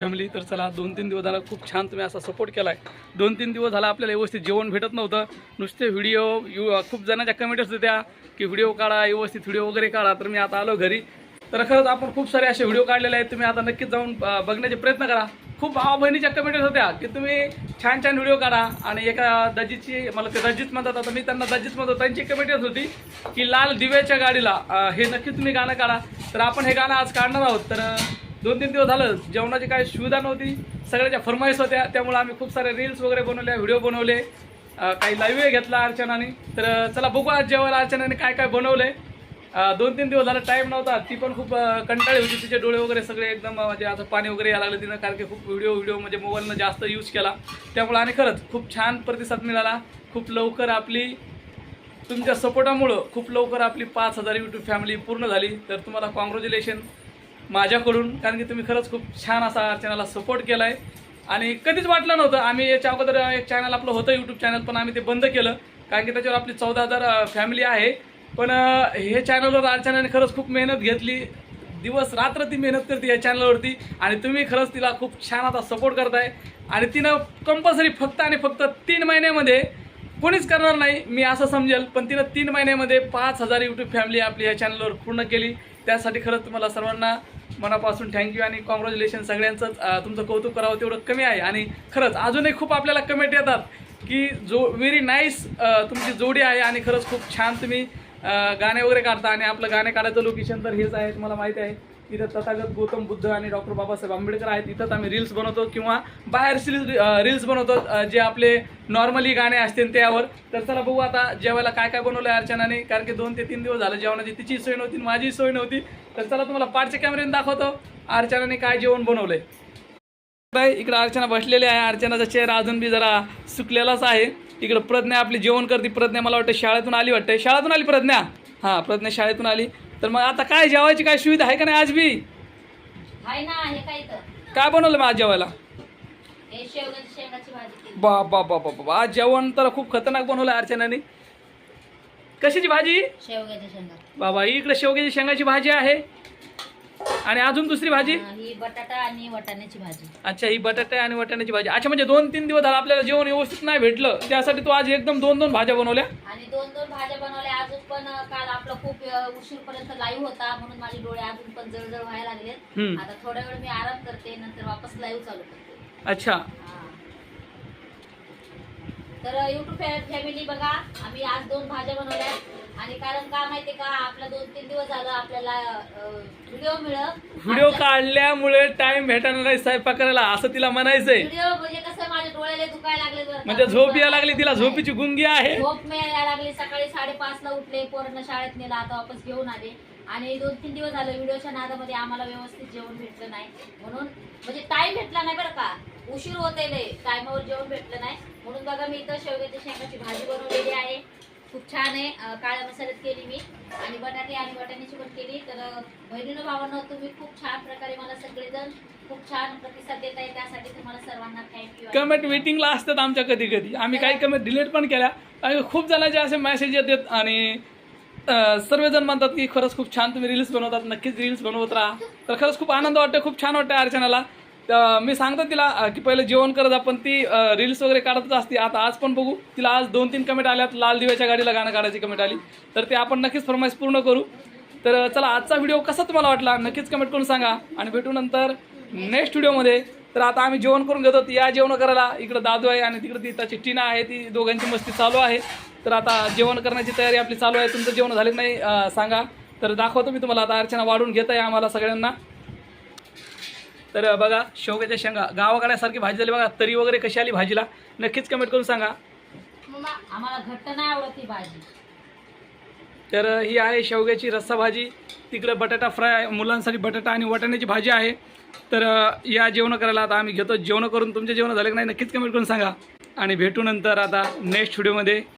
Family तर चला दोन तीन दिवस झाला खूप छान तुम्ही असा सपोर्ट केला आहे दोन तीन दिवस झाला आपल्याला व्यवस्थित जेवण भेटत नव्हतं. नुसते व्हिडिओ यू uh, खूप जणांच्या कमेंट्स होत्या की व्हिडिओ काढा व्यवस्थित व्हिडिओ वगैरे काढा. तर मी आता आलो घरी. तर खरंच आपण खूप सारे असे व्हिडिओ काढलेले आहेत. तुम्ही आता नक्कीच जाऊन uh, बघण्याचे प्रयत्न करा. खूप भावा बहिणीच्या कमेंट्स होत्या की तुम्ही छान छान व्हिडिओ काढा. आणि एका दजीची मला ते दजीत म्हणतात आता मी त्यांना दजीत म्हणतो त्यांची कमेंट्स होती की लाल दिव्याच्या गाडीला uh, हे नक्की तुम्ही गाणं काढा. तर आपण हे गाणं आज काढणार आहोत. तर दोन तीन दिवस झालं जेवणाची काही सुविधा नव्हती. सगळ्याच्या फरमाईश होत्या. त्यामुळे आम्ही खूप सारे रील्स वगैरे बनवले व्हिडिओ बनवले. काही लाईव्ह घेतला अर्चनाने. तर चला बघू आज जेवायला अर्चनाने काय काय बनवलंय दोन तीन दिवस झालं टाईम नव्हता. ती पण खूप कंटाळी होती. तिचे डोळे वगैरे सगळे एकदम म्हणजे आता पाणी वगैरे यायला लागलं तिनं कारण की खूप व्हिडिओ व्हिडिओ म्हणजे मोबाईलनं जास्त यूज केला. त्यामुळे आणि खरंच खूप छान प्रतिसाद मिळाला. खूप लवकर आपली तुमच्या सपोर्टामुळं खूप लवकर आपली पाच हजार यूट्यूब फॅमिली पूर्ण झाली. तर तुम्हाला कॉंग्रॅच्युलेशन माझ्याकडून कारण की तुम्ही खरंच खूप छान असा चॅनलला सपोर्ट केला आहे आणि कधीच वाटलं नव्हतं आम्ही याच्या अगोदर एक चॅनल आपलं होतं यूट्यूब चॅनल पण आम्ही ते बंद केलं. कारण की त्याच्यावर आपली चौदा हजार फॅमिली आहे. पण हे चॅनलवर अर्चनाने खरंच खूप मेहनत घेतली. दिवस रात्र ती मेहनत करते या चॅनलवरती आणि तुम्ही खरंच तिला खूप छान आता सपोर्ट करताय. आणि तिनं कंपल्सरी फक्त आणि फक्त तीन महिन्यामध्ये कोणीच करणार नाही मी असं समजेल. पण तिनं तीन महिन्यामध्ये पाच हजार यूट्यूब फॅमिली आपली या चॅनलवर पूर्ण केली. त्यासाठी खरंच तुम्हाला सर्वांना मनापासून थँक्यू आणि कॉंग्रॅच्युलेशन सगळ्यांचंच तुमचं कौतुक करावं तेवढं कमी आहे. आणि खरंच अजूनही खूप आपल्याला कमेंट येतात की जो व्हेरी नाईस तुमची जोडी आहे आणि खरंच खूप छान तुम्ही गाणे वगैरे काढता आणि आपलं गाणे काढायचं लोकेशन तर हेच आहे तुम्हाला माहिती आहे. इथं तथागत गौतम बुद्ध आणि डॉक्टर बाबासाहेब आंबेडकर आहेत. इथंच आम्ही रील्स बनवतो किंवा बाहेर रील्स बनवतो जे आपले नॉर्मली गाणे असतील त्यावर. तर चला बघू आता जेवायला काय काय बनवलं आहे अर्चनाने. कारण की दोन ते तीन दिवस झालं जेवणाची. तिची सोय नव्हती माझी सोय नव्हती. तर चला तुम्हाला पाठच्या कॅमेऱ्याने दाखवतो अर्चनाने काय जेवण बनवलंय. बाय इकडं अर्चना बसलेली आहे. अर्चनाचा चेहरा अजून बी जरा सुकलेलाच आहे. इकडं प्रज्ञा आपली जेवण करते. प्रज्ञा मला वाटतं शाळेतून आली वाटतं शाळेतून आली प्रज्ञा? हां प्रज्ञा शाळेतून आली. तर मग आता काय जेवायची काय सुविधा आहे का नाही आज बी? ना हे काय तर काय बनवलं मग आज जेवायला? हे शेवग्याची शेंगाची भाजी केली. बा बा बा बा बा. आज जेवण तर खूप खतरनाक बनवलं अर्चनाने. कशाची भाजी? शेवग्याच्या शेंगा. बाबा इकडे शेवग्याची शेंगाची भाजी आहे. आणि अजून दुसरी भाजी? हा, बटाटा आणि वाटाण्याची भाजी. अच्छा ही बटाटे आणि वाटाण्याची भाजी. अच्छा म्हणजे दोन तीन दिवस झाला आपल्याला जेवण व्यवस्थित नाही भेटलं. त्यासाठी तू आज एकदम दोन दोन भाज्या बनवल्या? आणि दोन दोन भाज्या बनवल्या. अजून पण काल आपला खूप उशीर पर्यंत लाईव्ह होता. म्हणून माझे डोळे अजून पण जळजळ व्हायला लागले. आता थोड्या वेळ मी आराम करते. नंतर वापस लाईव्ह चालू करते. अच्छा. तर युट्यूब फॅमिली बघा. आम्ही आज दोन भाज्या बनवल्या. कारण का माहितीये का? आपला दोन तीन दिवस झालं आपल्याला व्हिडिओ मिळत. व्हिडिओ काढल्यामुळे टाइम भेटणार नाही स्वयंपाक करायला असं तिला म्हणायचंय. व्हिडिओ म्हणजे कसं माझ्या डोळ्याला दुखायला लागले बरं का. म्हणजे झोप यायला लागली तिला झोपीची गुंगी आहे. झोप मिळायला लागली सकाळी साडेपाच ला उठले पोरांना शाळेत नेला आता वापस घेऊन आले. आणि दोन तीन दिवस झाले व्हिडिओच्या नादामध्ये आम्हाला व्यवस्थित जेवण भेटलं नाही. म्हणून म्हणजे टाइम भेटला नाही बरं का. उशीर होते टायमावर जेवण भेटलं नाही. म्हणून बघा मी इथं शेवग्याच्या शेंगाची भाजी बनवलेली आहे. खूप छान आहे. काळ्या मसाल्यात केली मी. आणि बटाटे आणि वाटाण्याची पण केली. तर बहिणीनं भावांनो तुम्ही खूप छान प्रकारे मला सगळेजण खूप छान प्रतिसाद देत आहे. त्यासाठी तुम्हाला सर्वांना थँक्यू कमेंट वेटिंगला असतात आमच्या कधी कधी आम्ही काही कमेंट डिलीट पण केल्या. आणि खूप जणांचे असे मेसेज येतात आणि सर्वजण म्हणतात की खरंच खूप छान तुम्ही रील्स बनवतात. नक्कीच रील्स बनवत राहा. तर खरंच खूप आनंद वाटतो खूप छान वाटतं अर्चनाला. तर मी सांगतो तिला की पहिलं जेवण करत आपण ती रील्स वगैरे काढतच असते. आता आज पण बघू. तिला आज दोन तीन कमेंट आल्यात. लाल दिव्याच्या गाडीला गाणं काढायची कमेंट आली. तर ते आपण नक्कीच फरमाईश पूर्ण करू. तर चला आजचा व्हिडिओ कसा तुम्हाला वाटला? नक्कीच कमेंट करून सांगा. आणि भेटू नंतर नेक्स्ट व्हिडिओमध्ये तर आता आम्ही जेवण करून घेतो. या जेवण करायला. इकडं दादू आहे आणि तिकडं ती त्याची टीना आहे. ती दोघांची मस्ती चालू आहे. तर आता जेवण करण्याची तयारी आपली चालू आहे. तुमचं जेवण झाले नाही सांगा. तर दाखवतो मी तुम्हाला. आता अर्चना वाढून घेत आहे आम्हाला सगळ्यांना. तर बघा शेवग्याच्या शेंगा. गावाकडल्यासारखी भाजी झाली. बघा तरी वगैरे कशी आली भाजीला. नक्कीच कमेंट करून सांगा. आम्हाला घट्ट नाही आवडत ही भाजी. तर ही आहे शेवग्याची रस्सा भाजी. तिकडे बटाटा फ्राय मुलांसाठी बटाटा आणि वाटाण्याची भाजी आहे. तर या जेवण करायला आता आम्ही घेतो. जेवण करून तुमचे जेवण झाले की नाही नक्कीच कमेंट करून सांगा. आणि भेटू नंतर आता नेक्स्ट व्हिडिओमध्ये